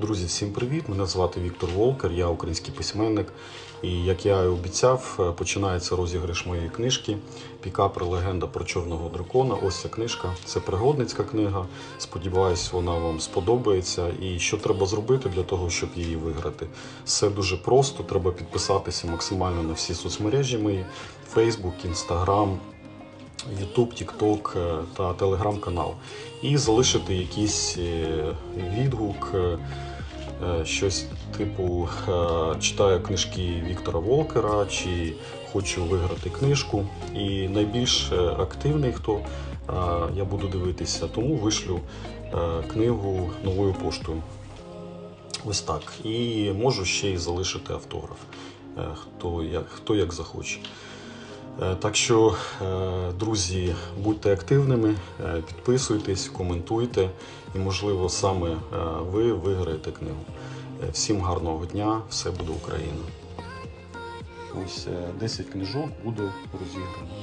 Друзі, всім привіт! Мене звати Віктор Волкер, я український письменник. І як я і обіцяв, е, починається розіграш моєї книжки Пікапер Легенда про чорного дракона. Ось ця книжка. Це пригодницька книга. Сподіваюсь, вона вам сподобається. І що треба зробити для того, щоб її виграти? Все дуже просто. Треба підписатися максимально на всі соцмережі мої: Facebook, Instagram, YouTube, TikTok е, та телеграм-канал. І залишити якийсь е, відгук, е, щось типу читаю книжки Віктора Волкера чи хочу виграти книжку. І найбільш активний, хто я буду дивитися, тому вишлю книгу новою поштою. Ось так. І можу ще й залишити автограф, хто як, хто як захоче. Е, Так що, е, друзі, будьте активними, е, підписуйтесь, коментуйте, і, можливо, саме ви виграєте книгу. Всім гарного дня, все буде Україна. Ось е, 10 книжок буде розіграно.